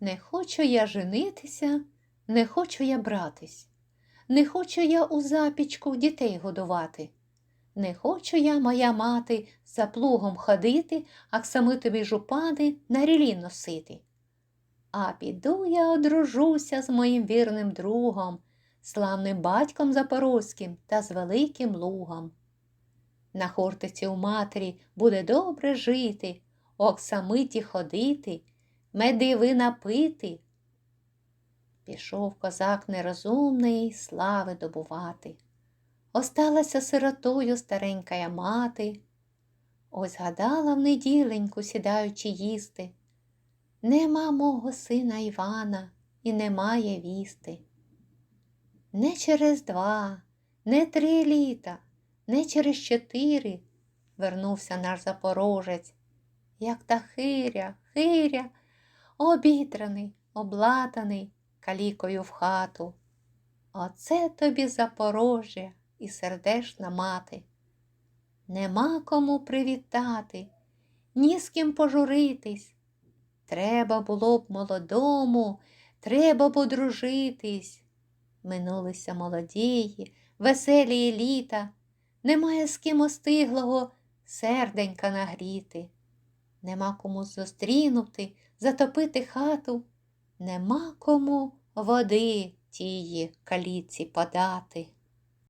Не хочу я женитися, не хочу я братись, не хочу я у запічку дітей годувати. Не хочу я, моя мати, за плугом ходити, аксамитові жупани на рілі носити. А піду я одружуся з моїм вірним другом, славним батьком Запорозьким та з великим лугом. На хортиці у матері буде добре жити, у оксамиті ходити, меди вина пити. Пішов козак нерозумний слави добувати. Осталася сиротою старенькая мати. Ось гадала в неділеньку, сідаючи їсти. Нема мого сина Івана і немає вісти. Не через два, не три літа, не через чотири вернувся наш запорожець, як та хиря, хиря, обітраний, облатаний калікою в хату. Оце тобі Запорожжя і сердешна мати. Нема кому привітати, ні з ким пожуритись. Треба було б молодому, треба б одружитись. Минулися молодії, веселі літа, немає з ким остиглого серденька нагріти. Нема кому зустрінути, затопити хату, нема кому води тії каліці подати.